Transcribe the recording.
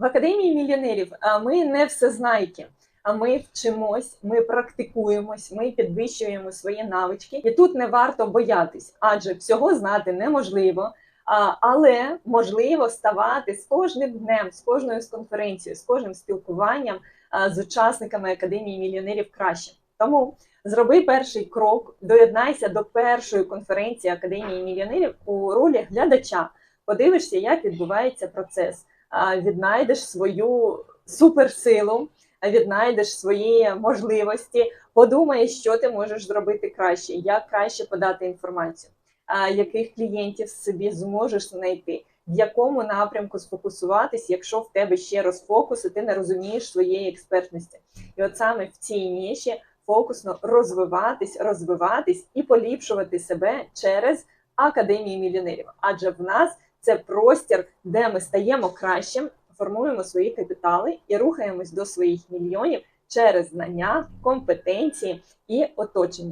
В академії мільйонерів ми не всезнайки. А ми вчимось, ми практикуємось, ми підвищуємо свої навички, і тут не варто боятись, адже всього знати неможливо. Але можливо ставати з кожним днем, з кожною з конференцією, з кожним спілкуванням з учасниками академії мільйонерів краще. Тому зроби перший крок, доєднайся до першої конференції академії мільйонерів у ролі глядача. Подивишся, як відбувається процес. Віднайдеш свою суперсилу, віднайдеш свої можливості, подумаєш, що ти можеш зробити краще, як краще подати інформацію, яких клієнтів собі зможеш знайти, в якому напрямку сфокусуватись, якщо в тебе ще розфокус, і ти не розумієш своєї експертності. І от саме в цій ніші фокусно розвиватись, розвиватись і поліпшувати себе через академію мільйонерів. Адже в нас це простір, де ми стаємо кращим, формуємо свої капітали і рухаємось до своїх мільйонів через знання, компетенції і оточення.